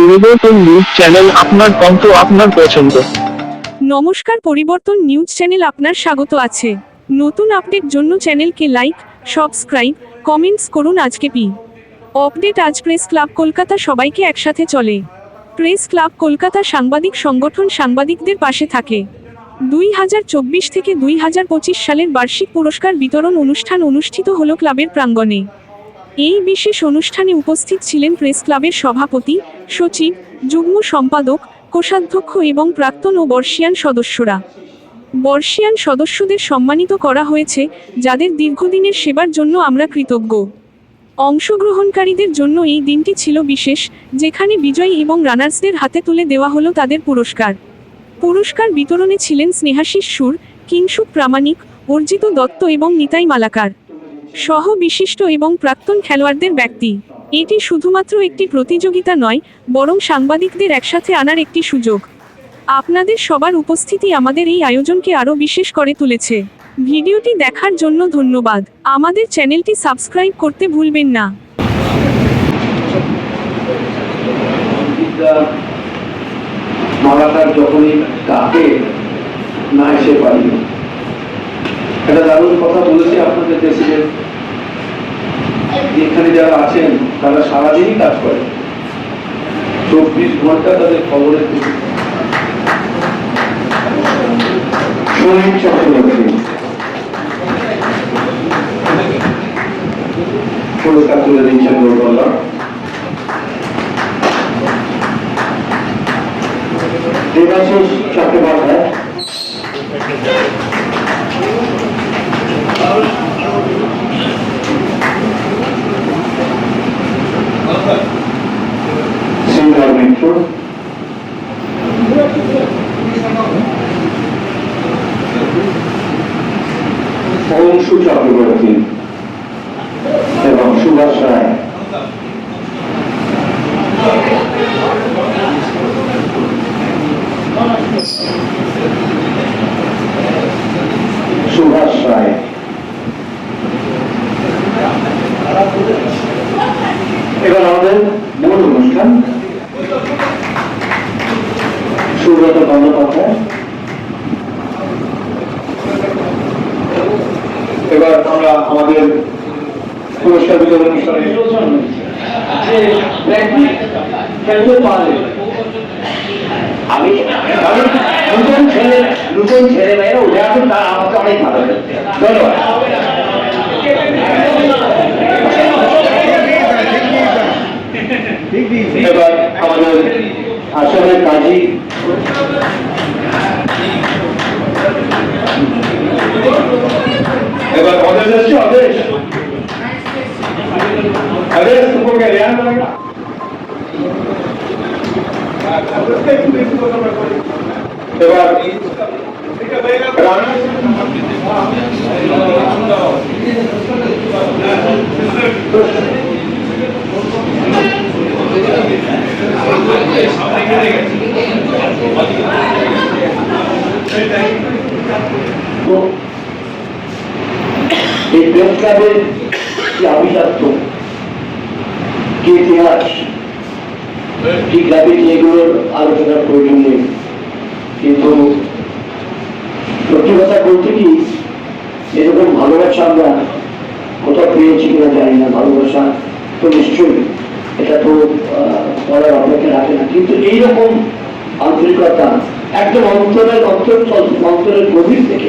পরিবর্তন news channel আপনার কণ্ঠ আপনার পছন্দ। নমস্কার, পরিবর্তন নিউজ চ্যানেল আপনার স্বাগত আছে। নতুন আপডেট জন্য চ্যানেলকে লাইক সাবস্ক্রাইব কমেন্টস করুন আজকে পি। আপডেট আজ প্রেস ক্লাব কলকাতা সবাইকে একসাথে চলে। প্রেস ক্লাব কলকাতা সাংবাদিক সংগঠন সাংবাদিকদের পাশে থাকে। দুই হাজার চব্বিশ থেকে দুই হাজার পঁচিশ সালের বার্ষিক পুরস্কার বিতরণ অনুষ্ঠান অনুষ্ঠিত হল ক্লাবের প্রাঙ্গণে। এই বিশেষ অনুষ্ঠানে উপস্থিত ছিলেন প্রেস ক্লাবের সভাপতি, সচিব, যুগ্ম সম্পাদক, কোষাধ্যক্ষ এবং প্রাক্তন ও বর্ষিয়ান সদস্যরা। বর্ষিয়ান সদস্যদের সম্মানিত করা হয়েছে যাদের দীর্ঘদিনের সেবার জন্য আমরা কৃতজ্ঞ। অংশগ্রহণকারীদের জন্য এই দিনটি ছিল বিশেষ, যেখানে বিজয়ী এবং রানার্সদের হাতে তুলে দেওয়া হলো তাদের পুরস্কার। পুরস্কার বিতরণে ছিলেন স্নেহাশিস সুর, কিংসুক প্রামাণিক, অর্জিত দত্ত এবং নিতাই মালাকার। সহ বিশিষ্ট এবং প্রাক্তন খেলোয়াড়দের ব্যক্তি। এটি শুধুমাত্র একটি প্রতিযোগিতা নয়, বরং সাংবাদিকদের একসাথে আনার একটি সুযোগ। আপনাদের সবার উপস্থিতি আমাদের এই আয়োজনকে আরও বিশেষ করে তুলেছে। ভিডিওটি দেখার জন্য ধন্যবাদ। আমাদের চ্যানেলটি সাবস্ক্রাইব করতে ভুলবেন না। যখনই না এসে পারি দারুণ কথা আপনাদের প্রেসিডেন্ট। এখানে যারা আছেন তারা সারাদিনই কাজ করে চব্বিশ ঘণ্টা তাদের খবরের চক্রবর্তী চট্টোপাধ্যায় অংশু চক্রবর্তী এবং সুভাষ রায় সুভাষ রায় এবার আমাদের মূল অনুষ্ঠান। সুব্রত বন্দ্যোপাধ্যায় এবার আমরা আমাদের আমি কারণ নতুন ছেলে নতুন ধন্যবাদ। এবার আমাদের আসলে কাজী অদেশ তোমাকে রেয়ান লাগা এবার রানা তো এই প্রেস ক্লাবের কি ইতিহাস কি গ্রাফিক এগুলোর আলোচনার প্রয়োজন নেই। কিন্তু সত্যি কথা বলতে কি এরকম ভালোবাসা আমরা কোথাও পেয়েছি কিনা জানি না ভালোবাসা তো নিশ্চয়ই এটা তো বলার অপেক্ষা রাখে না। কিন্তু এইরকম আন্তরিকতা একদম অন্তরের অন্তর অন্তরের গভীর থেকে